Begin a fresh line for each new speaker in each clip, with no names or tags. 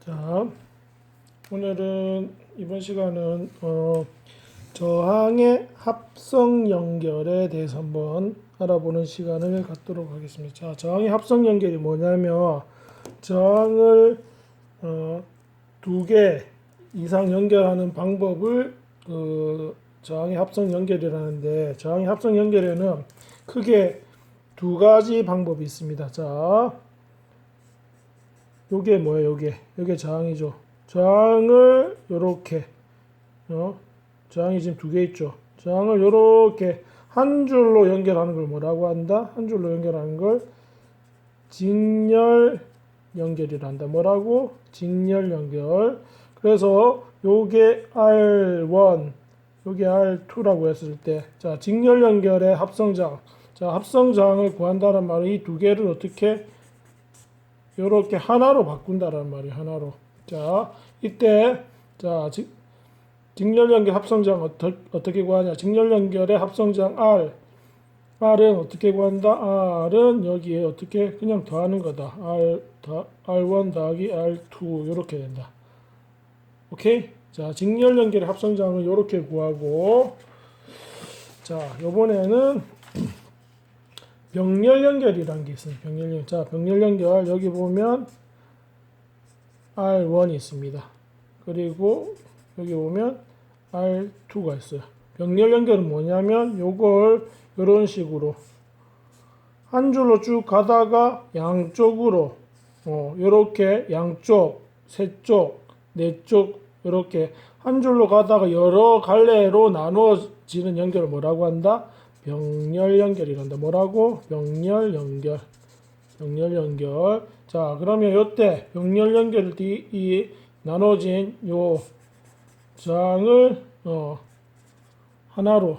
자, 오늘은 이번 시간은 어, 저항의 합성 연결에 대해서 한번 알아보는 시간을 갖도록 하겠습니다. 자, 저항의 합성 연결이 뭐냐면 저항을 어, 두개 이상 연결하는 방법을 그 저항의 합성 연결이라는데 저항의 합성 연결에는 크게 두 가지 방법이 있습니다. 자, 요게 뭐예요? 요게 요게 저항이죠. 저항을 요렇게 어 저항이 지금 두 개 있죠. 저항을 요렇게 한 줄로 연결하는 걸 뭐라고 한다? 한 줄로 연결하는 걸 직렬 연결이라 한다. 뭐라고? 직렬 연결. 그래서 요게 R1 요게 R2라고 했을 때 자, 직렬 연결의 합성저항. 자, 합성저항을 구한다는 말은 이 두 개를 어떻게 요렇게 하나로 바꾼다라는 말이에요. 하나로. 자, 이때 자, 직, 직렬 연결 합성장 어떠, 어떻게 구하냐? 직렬 연결의 합성장 R. R은 어떻게 구한다? R은 여기에 어떻게 그냥 더하는 거다. R 더, R1 더하기 R2 이렇게 된다. 오케이? 자, 직렬 연결의 합성장을 이렇게 구하고 자, 요번에는 병렬 연결이라는 게 있어요. 병렬 연결. 자, 병렬 연결 여기 보면 R1이 있습니다. 그리고 여기 보면 R2가 있어요. 병렬 연결은 뭐냐면 요걸 이런 식으로 한 줄로 쭉 가다가 양쪽으로 어, 요렇게 양쪽, 세 쪽, 네쪽 이렇게 한 줄로 가다가 여러 갈래로 나누어지는 연결을 뭐라고 한다? 병렬 연결이란다. 뭐라고? 병렬 연결. 병렬 연결. 자, 그러면 요때 병렬 연결 이, 이 나눠진 요 장을 어 하나로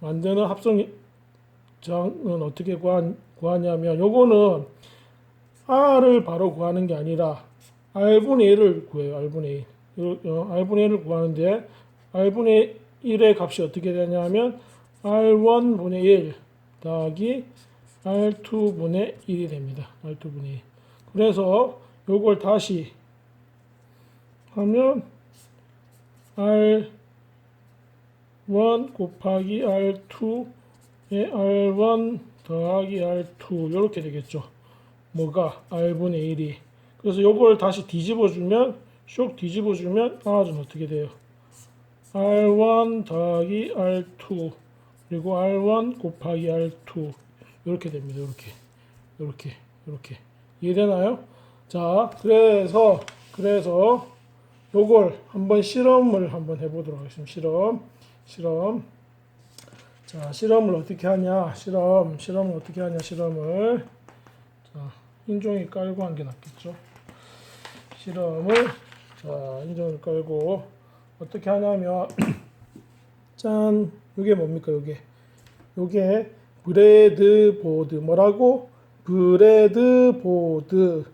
만드는 합성 장은 어떻게 구하, 구하냐면 요거는 R을 바로 구하는 게 아니라 R분의 1을 구해요. R분의 1. 요- 어, R분의 1을 구하는데 R분의 1의 값이 어떻게 되냐면 R1분의 1 더하기 R2분의 1이 됩니다. R2분의 1. 그래서 요걸 다시 하면 R1 곱하기 R2에 R1 더하기 R2 이렇게 되겠죠. 뭐가 R분의 1이. 그래서 요걸 다시 뒤집어 주면 쇽 뒤집어 주면 R은 어떻게 돼요? R1 더하기 R2 그리고 R1 곱하기 R2 이렇게 됩니다. 이렇게. 이렇게. 이렇게. 이해되나요? 자 그래서 그래서 요걸 한번 실험을 한번 해보도록 하겠습니다. 실험. 실험. 자 실험을 어떻게 하냐? 실험. 실험을 어떻게 하냐? 실험을. 자 인종이 깔고 한 게 낫겠죠. 실험을. 자 인종을 깔고 어떻게 하냐면 짠 이게 뭡니까 이게 요게 브레드 보드 뭐라고 브레드 보드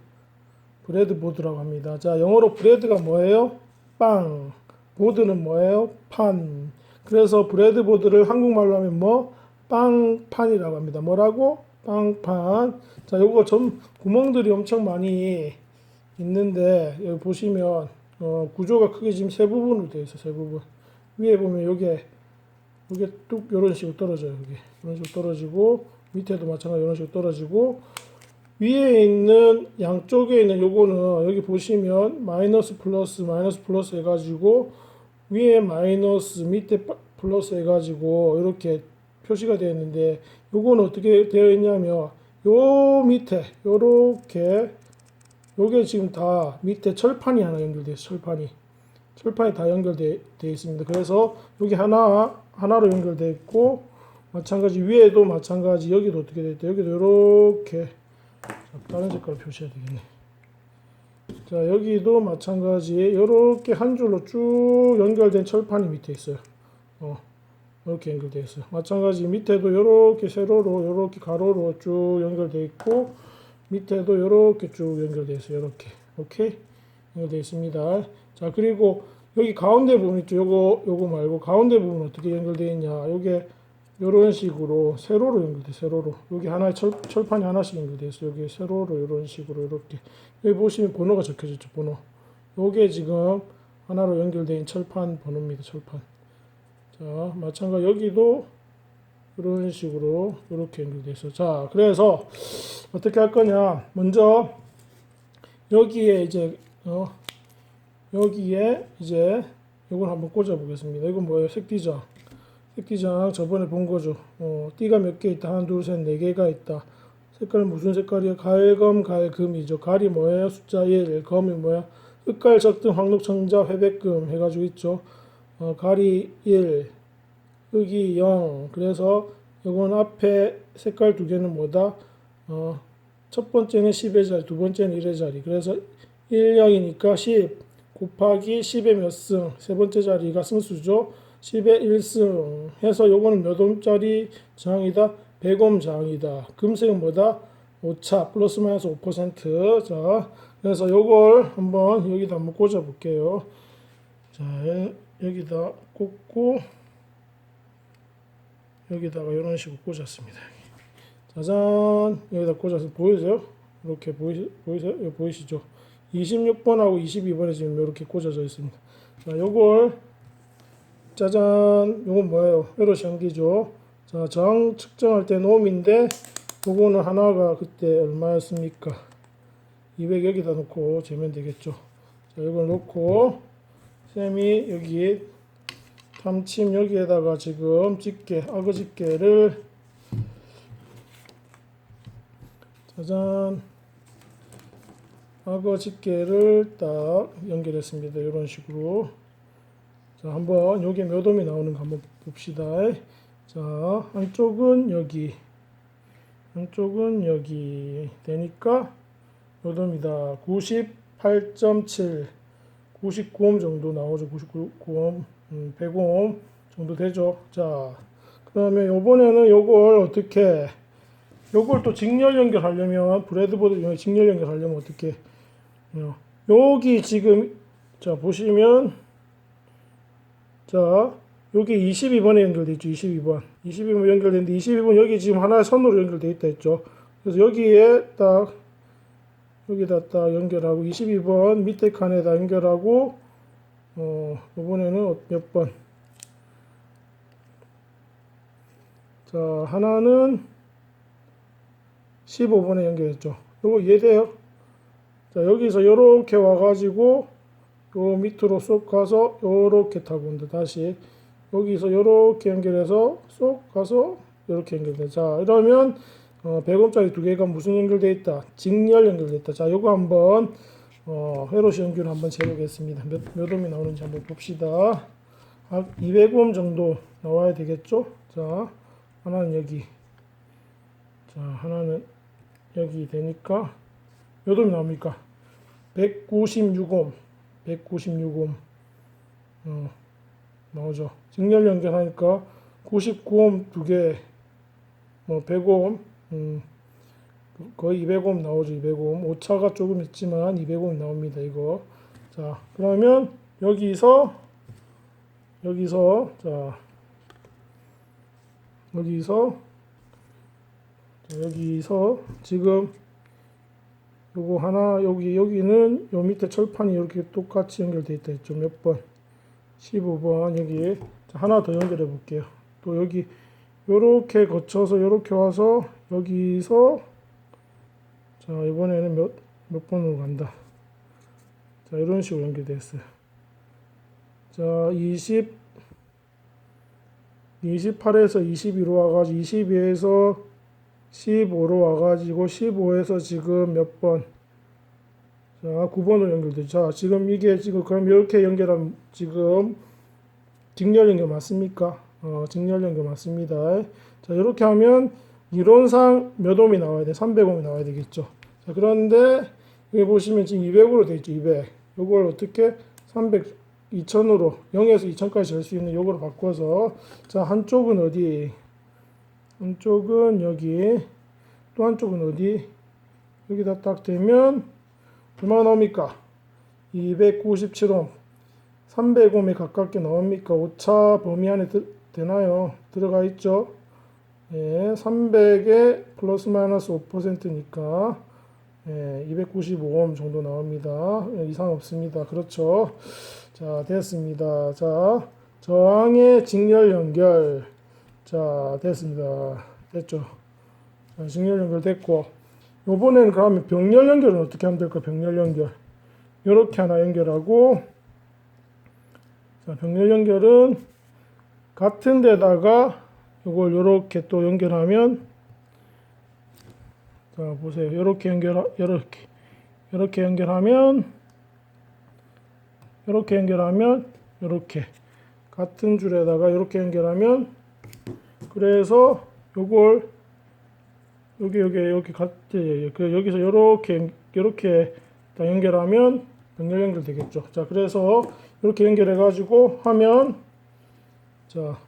브레드 보드라고 합니다. 자 영어로 브레드가 뭐예요? 빵 보드는 뭐예요? 판 그래서 브레드 보드를 한국말로 하면 뭐 빵판이라고 합니다. 뭐라고? 빵판 자 요거 점 구멍들이 엄청 많이 있는데 여기 보시면 어, 구조가 크게 지금 세 부분으로 되어 있어 세 부분 위에 보면 요게 이게 뚝 이런 식으로 떨어져요. 이게 이런 식으로 떨어지고 밑에도 마찬가지로 이런 식으로 떨어지고 위에 있는 양쪽에 있는 요거는 여기 보시면 마이너스 플러스 마이너스 플러스 해가지고 위에 마이너스 밑에 빠- 플러스 해가지고 이렇게 표시가 되어 있는데 요거는 어떻게 되어 있냐면 요 밑에 요렇게 요게 지금 다 밑에 철판이 하나 연결되어 있어요. 철판이 철판이 다 연결되어 있습니다. 그래서 여기 하나 하나로 연결되어 있고 마찬가지 위에도 마찬가지 여기도 어떻게 되어 있다. 여기도 이렇게 다른 색깔 표시해야 되겠네. 자 여기도 마찬가지 이렇게 한 줄로 쭉 연결된 철판이 밑에 있어요. 어 이렇게 연결되어 있어요. 마찬가지 밑에도 이렇게 세로로 이렇게 가로로 쭉 연결되어 있고 밑에도 이렇게 쭉 연결되어 있어요. 이렇게 오케이 연결되어 있습니다. 자 그리고 여기 가운데 부분 있죠. 요거 요거 말고 가운데 부분 어떻게 연결되어 있냐. 요게 요런 식으로 세로로 연결돼 세로로 여기 하나의 철, 철판이 하나씩 연결돼 있어 여기 세로로 이런 식으로 이렇게 여기 보시면 번호가 적혀져 있죠 번호 요게 지금 하나로 연결된 철판 번호입니다. 철판. 자, 마찬가지 여기도 이런 식으로 이렇게 연결돼 있어. 자, 그래서 어떻게 할 거냐? 먼저 여기에 이제 어 여기에 이제 이걸 한번 꽂아 보겠습니다. 이건 뭐예요? 색디장. 색디장 저번에 본 거죠. 어, 띠가 몇 개 있다. 하나, 둘, 셋, 네 개가 있다. 색깔 무슨 색깔이야? 갈검, 갈금이죠. 갈이 뭐예요? 숫자 1, 검이 뭐야? 흑갈, 적등, 황록청자, 회백금 해가지고 있죠. 어, 갈이 1, 흑이 0. 그래서 이건 앞에 색깔 두 개는 뭐다? 어, 첫 번째는 10의 자리, 두 번째는 1의 자리. 그래서 1, 0이니까 10 곱하기 10의 몇 승. 세 번째 자리가 승수죠. 10의 1승 해서 요거는 몇 옴짜리 저항이다? 100옴 저항이다. 금색은 뭐다? 오차 플러스 마이너스 5%. 자, 그래서 요걸 한번 여기다 한번 꽂아 볼게요. 자, 여기다 꽂고 여기다가 이런 식으로 꽂았습니다. 짜잔 여기다 꽂아서 보이세요? 이렇게 보이, 보이세요? 보이시죠? 26번하고 22번에 지금 이렇게 꽂아져 있습니다. 자, 요걸 짜잔 요건 뭐예요? 회로 전기죠. 자, 저항 측정할 때 놈인데 요거는 하나가 그때 얼마였습니까? 200 여기다 놓고 재면 되겠죠. 자, 이걸 놓고 쌤이 여기 탐침 여기에다가 지금 집게 악어 집게를 짜잔 악어 집게를 딱 연결했습니다. 이런 식으로 자 한번 여기 몇 옴이 나오는 거 한번 봅시다. 자 한쪽은 여기 한쪽은 여기 되니까 몇 옴이다. 98.7 99옴 정도 나오죠. 99옴 음, 100옴 정도 되죠. 자 그러면 요번에는 요걸 어떻게 요걸 또 직렬 연결하려면 브레드보드 직렬 연결하려면 어떻게 어, 여기 지금 자 보시면 자 여기 22번에 연결돼 있죠 22번 22번 연결되는데 22번 여기 지금 하나의 선으로 연결돼 있다 했죠 그래서 여기에 딱 여기다 딱 연결하고 22번 밑에 칸에다 연결하고 어 이번에는 몇 번? 자 하나는 15번에 연결했죠. 요거 이해돼요? 자, 여기서 이렇게 와가지고 요 밑으로 쏙 가서 요렇게 타고 온다. 다시 여기서 요렇게 연결해서 쏙 가서 요렇게 연결돼. 자, 이러면 어, 100원짜리 두 개가 무슨 연결돼 있다? 직렬 연결돼 있다. 자, 요거 한번 어, 회로시 연결 한번 재보겠습니다. 몇, 몇 옴이 나오는지 한번 봅시다. 한 200옴 정도 나와야 되겠죠? 자, 하나는 여기. 자, 하나는 여기 되니까 몇 옴이 나옵니까? 196옴 196옴. 어, 나오죠. 직렬 연결하니까 99옴 두 개 뭐 100옴 음, 거의 200옴 나오죠 200옴. 오차가 조금 있지만 200옴 나옵니다 이거. 자 그러면 여기서 여기서 자 여기서 자, 여기서 지금 요거 하나 여기 여기는 요 밑에 철판이 이렇게 똑같이 연결돼 있다 했죠. 몇 번? 15번. 여기 자, 하나 더 연결해 볼게요. 또 여기 요렇게 거쳐서 요렇게 와서 여기서 자 이번에는 몇, 몇 번으로 간다. 자 이런 식으로 연결됐어요. 자 20, 28에서 22로 와가지고 22에서 15로 와가지고 15에서 지금 몇 번? 자, 9번으로 연결돼. 자, 지금 이게 지금 그럼 이렇게 연결하면 지금 직렬 연결 맞습니까? 어, 직렬 연결 맞습니다. 자, 이렇게 하면 이론상 몇 옴이 나와야 돼? 300옴이 나와야 되겠죠. 자, 그런데 여기 보시면 지금 200으로 돼 있죠. 200. 요걸 어떻게 300 2000으로 0에서 2000까지 될 수 있는 요거로 바꿔서 자, 한쪽은 어디? 한쪽은 여기 또 한쪽은 어디 여기다 딱 대면 얼마나 나옵니까 297옴 300옴에 가깝게 나옵니까 오차 범위 안에 드, 되나요 들어가 있죠 예, 300에 플러스 마이너스 5%니까 예, 295옴 정도 나옵니다. 예, 이상 없습니다. 그렇죠. 자, 됐습니다. 자, 저항의 직렬 연결. 자, 됐습니다. 됐죠. 자, 직렬 연결 됐고, 요번에는 그러면 병렬 연결은 어떻게 하면 될까? 병렬 연결. 요렇게 하나 연결하고, 자, 병렬 연결은 같은 데다가 요걸 요렇게 또 연결하면 자 보세요 요렇게 연결 요렇게 요렇게 연결하면 요렇게 연결하면 요렇게 같은 줄에다가 요렇게 연결하면 그래서 요걸 여기 여기 여기 같 예, 예, 그 여기서 요렇게 다 연결하면 병렬 연결 되겠죠 자 그래서 이렇게 연결해 가지고 하면 자,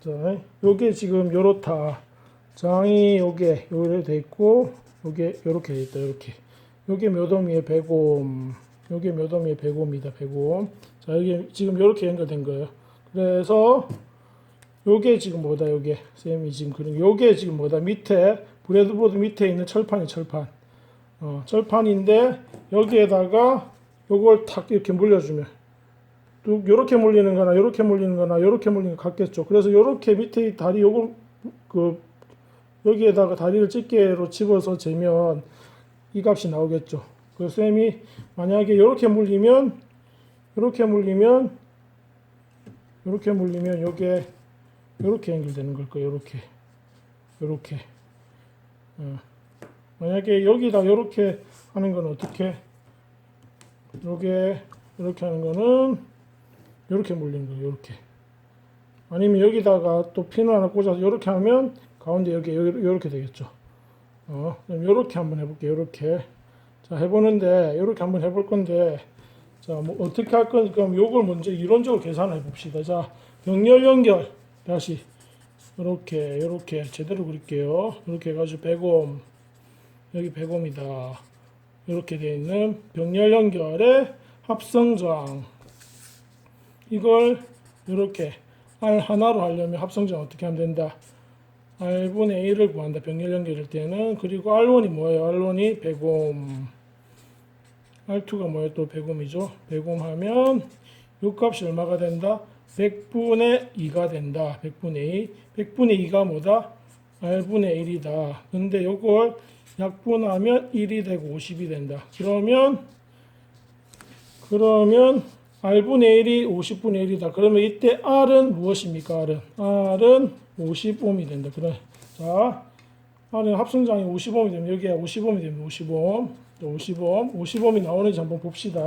자, 요게 지금 요렇다. 장이 요게 요래 돼 있고, 요게 요렇게 돼 있다. 요렇게. 요게 몇 옴이에요? 100옴. 요게 몇 옴이에요? 100옴이다. 100옴. 자, 여기 지금 요렇게 연결된 거예요. 그래서 요게 지금 뭐다? 요게 쌤이 지금 그린 요게 지금 뭐다? 밑에 브레드보드 밑에 있는 철판이 철판. 어, 철판인데 여기에다가 요걸 탁 이렇게 물려주면 뚝 요렇게 물리는 거나 요렇게 물리는 거나 요렇게 물리는 거 같겠죠. 그래서 요렇게 밑에 이 다리 요거 그 여기에다가 다리를 집게로 집어서 재면 이 값이 나오겠죠. 그 쌤이 만약에 요렇게 물리면 요렇게 물리면 요렇게 물리면 요게 요렇게 연결되는 걸 거예요. 요렇게 요렇게 어. 만약에 여기다 요렇게 하는 건 어떻게 요게 이렇게 하는 거는 이렇게 물리는 거예요. 이렇게. 아니면 여기다가 또 핀을 하나 꽂아서 이렇게 하면 가운데 여기 이렇게 되겠죠. 어, 그럼 이렇게 한번 해볼게요. 이렇게. 자, 해보는데 이렇게 한번 해볼 건데 자, 뭐 어떻게 할 건, 그럼 요걸 먼저 이론적으로 계산해 봅시다. 자, 병렬 연결 다시 이렇게 이렇게 제대로 그릴게요. 이렇게 해가지고 100옴 여기 100옴이다. 이렇게 되어 있는 병렬 연결의 합성저항 이걸 이렇게 R 하나로 하려면 합성저항 어떻게 하면 된다? R분의 A를 구한다. 병렬 연결일 때는 그리고 R1이 뭐예요? R1이 100옴 R2가 뭐예요? 또 100옴이죠. 100옴 하면 요 값이 얼마가 된다? 100분의 2가 된다. 100분의 2. 100분의 2가 뭐다? R분의 1이다. 근데 요걸 약분하면 1이 되고 50이 된다. 그러면 그러면 R분의 1이 50분의 1이다. 그러면 이때 R은 무엇입니까? R은 R은 50옴이 된다. 그래. 자, R은 합성장이 50옴이 되면 여기에 50옴이 되면 50옴. 50옴. 50옴이 나오는지 한번 봅시다.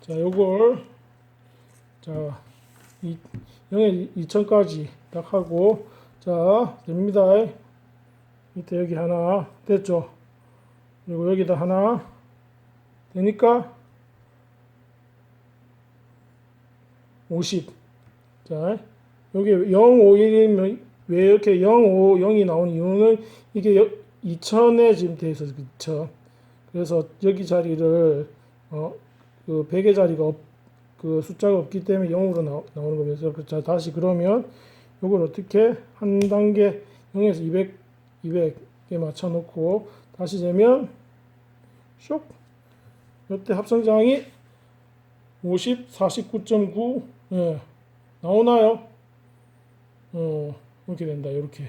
자, 요걸 자, 이 0에 2000까지 딱 하고 자, 됩니다. 밑에 여기 하나 됐죠? 그리고 여기다 하나 되니까 50. 자, 여기 0, 5, 1이면 왜 이렇게 0, 5, 0이 나오는 이유는 이게 2000에 지금 돼 있어서 2000. 그래서 여기 자리를 어, 그 100의 자리가 없, 그 숫자가 없기 때문에 0으로 나, 나오는 거면서 자, 다시 그러면 이걸 어떻게 한 단계 0에서 200, 200에 맞춰 놓고 다시 재면 쇽 이때 합성장이 50, 49.9 예, 나오나요? 어, 이렇게 된다. 이렇게.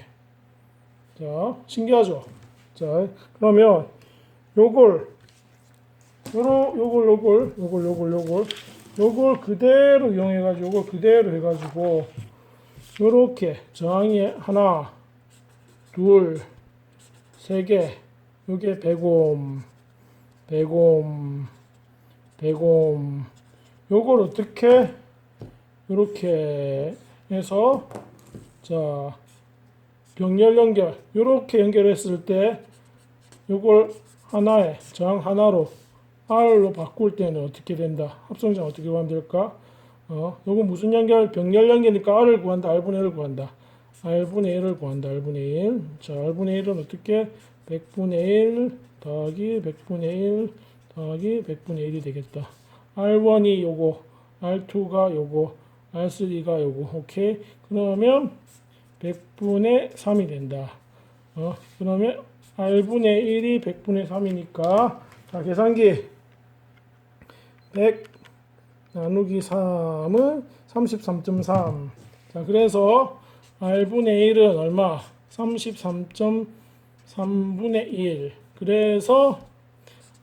자, 신기하죠? 자, 그러면 요걸 요러 요걸 요걸 요걸 요걸 요걸 요걸 그대로 이용해 가지고 요걸 그대로 해 가지고 요렇게 저항이 하나 둘세개 요게 100옴 100옴 100옴 요걸 어떻게 이렇게 해서 자 병렬 연결 이렇게 연결했을 때 요걸 하나에 저항 하나로 R로 바꿀 때는 어떻게 된다? 합성장 어떻게 구하면 될까? 어, 요거 무슨 연결? 병렬 연결이니까 R을 구한다. R분의 1을 구한다. R분의 1을 구한다. R분의 1. 자, R분의 1은 어떻게? 100분의 1 더하기 100분의 1 더하기 100분의 1이 되겠다. R1이 요거, R2가 요거, R3가 요거. 오케이. 그러면 100분의 3이 된다. 어, 그러면 r분의 1이 100분의 3이니까 자 계산기 100 나누기 3은 33.3. 자, 그래서 r분의 1은 얼마? 33.3분의 1. 그래서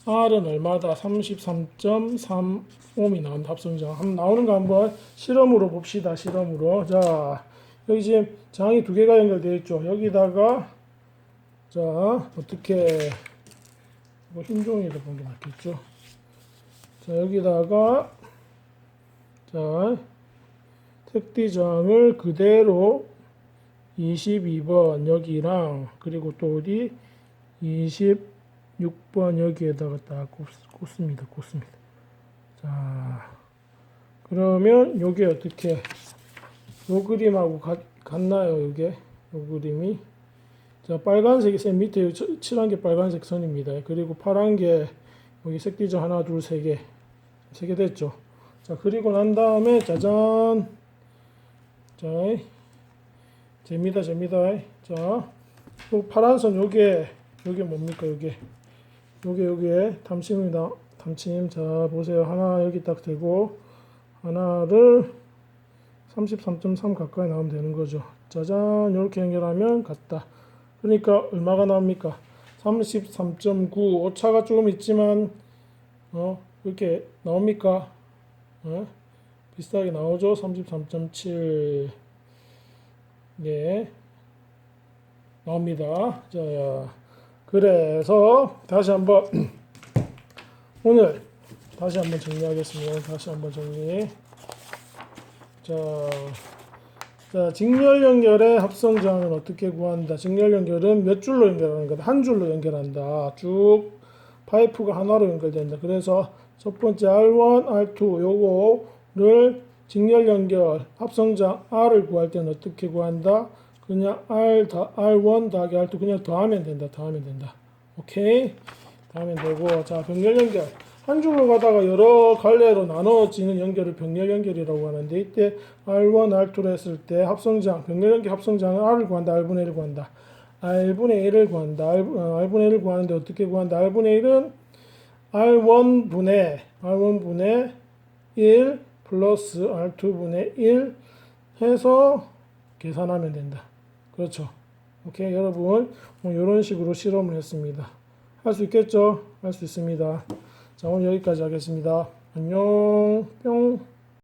r은 얼마다? 33.35이 나온다. 합성장. 한번 나오는 거 한번 실험으로 봅시다. 실험으로. 자, 여기 지금 장이 두 개가 연결되어 있죠. 여기다가 자, 어떻게 뭐 흰종이로 보는 게 낫겠죠. 자, 여기다가 자, 택디장을 그대로 22번 여기랑 그리고 또 어디 26번 여기에다가 딱 꽂, 꽂습니다. 꽂습니다. 자, 그러면 요게 어떻게 요 그림하고 같, 같나요? 요게 요 그림이 자, 빨간색이 선 밑에 치- 칠한 게 빨간색 선입니다. 그리고 파란 게 여기 색디장 하나, 둘, 세 개. 세개 됐죠? 자, 그리고 난 다음에 짜잔. 자, 재미다, 재미다. 자, 요 파란 선 요게 요게 뭡니까? 요게 요게 요게 탐침입니다. 탐침. 자, 보세요. 하나 여기 딱 되고 하나를 33.3 가까이 나오면 되는 거죠. 짜잔. 이렇게 연결하면 같다. 그러니까 얼마가 나옵니까? 33.9 오차가 조금 있지만 어 이렇게 나옵니까? 어? 비슷하게 나오죠? 33.7 네. 나옵니다. 자, 그래서 다시 한번 오늘 다시 한번 정리하겠습니다. 다시 한번 정리. 자, 자, 직렬 연결의 합성 저항은 어떻게 구한다? 직렬 연결은 몇 줄로 연결하는 거다? 한 줄로 연결한다. 쭉 파이프가 하나로 연결된다. 그래서 첫 번째 R1, R2 요거를 직렬 연결 합성 저항 R을 구할 때는 어떻게 구한다? 그냥 R 다 R1 더하기 R2 그냥 더하면 된다. 더하면 된다. 오케이? 더하면 되고 자, 병렬 연결 한 줄로 가다가 여러 갈래로 나눠지는 연결을 병렬 연결이라고 하는데 이때 R1, R2를 했을 때 합성장, 병렬 연결 합성장은 R을 구한다, R분의 1을 구한다. R분의 1을 구한다. 어, R분의 1을 구하는데 어떻게 구한다? R분의 1은 R1분의 R1분의 1 플러스 R2분의 1 해서 계산하면 된다. 그렇죠. 오케이, 여러분. 이런 식으로 실험을 했습니다. 할 수 있겠죠? 할 수 있습니다. 자, 오늘 여기까지 하겠습니다. 안녕. 뿅.